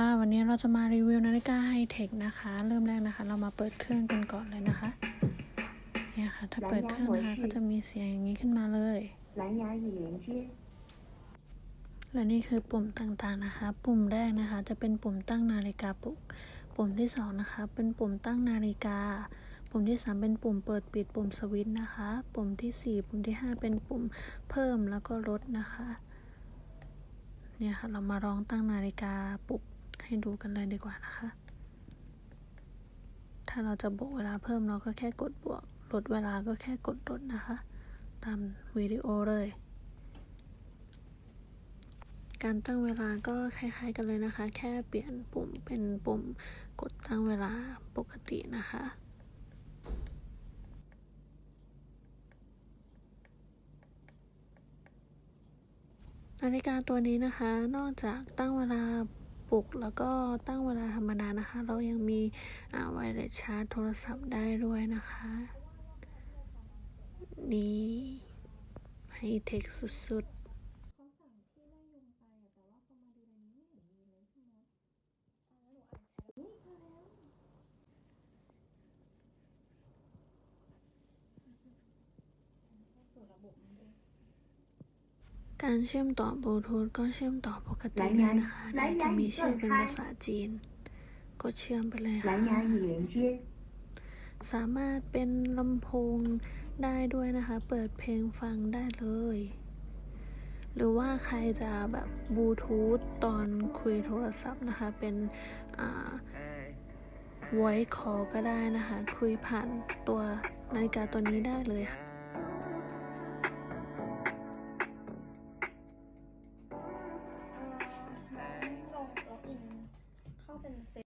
ค่ะวันนี้เราจะมารีวิวนาฬิกาไฮเทคนะคะ เริ่มแรกนะคะ เรามาเปิดเครื่องกันก่อนเลยนะคะเนี่ยค่ะ ถ้าเปิดเครื่องนะคะก็จะมีเสียงอย่างนี้ขึ้นมาเลยและนี่คือปุ่มต่างๆนะคะ ปุ่มแรกนะคะ จะเป็นปุ่มตั้งนาฬิกาปลุก ปุ่มที่2นะคะ เป็นปุ่มตั้งนาฬิกา ปุ่มที่ 3 เป็นปุ่มเปิดปิดปุ่มสวิตช์นะคะ ปุ่มที่ 4 ปุ่มที่ 5 เป็นปุ่มเพิ่มแล้วก็ลดนะคะ เนี่ยค่ะ เรามาลองตั้งนาฬิกาปลุก ให้ดูกันเลยดีกว่านะคะ ถ้าเราจะบวกเวลาเพิ่มเราก็แค่กดบวก ลดเวลาก็แค่กดลดนะคะ ตามวิดีโอเลย การตั้งเวลาก็คล้ายๆกันเลยนะคะ แค่เปลี่ยนปุ่มเป็นปุ่มกดตั้งเวลาปกตินะคะนาฬิกาตัวนี้นะคะ นอกจากตั้งเวลา ปลุก แล้วก็ตั้งเวลาธรรมดานะคะ เรายังมีไวเลสชาร์จโทรศัพท์ได้ด้วยนะคะ นี่ไฮเทคสุดๆเขาสั่งที่ไล่ยุงไปอะแต่ว่าพอมาดูในนี้ไม่เห็นมีเลยพี่มดเอาแล้วหนูอาจใช้นี่มาแล้วเข้าสู่ระบบนเอง การเชื่อมต่อบลูทูธก็เชื่อมต่อปกติเลยนะคะโดยจะมีชื่อเป็นภาษาจีน กดเชื่อมไปเลยค่ะ สามารถเป็นลำโพงได้ด้วยนะคะ เปิดเพลงฟังได้เลย หรือว่าใครจะแบบบลูทูธตอนคุยโทรศัพท์นะคะ เป็นไวคอลก็ได้นะคะ คุยผ่านตัวนาฬิกาตัวนี้ได้เลยค่ะ ลงล็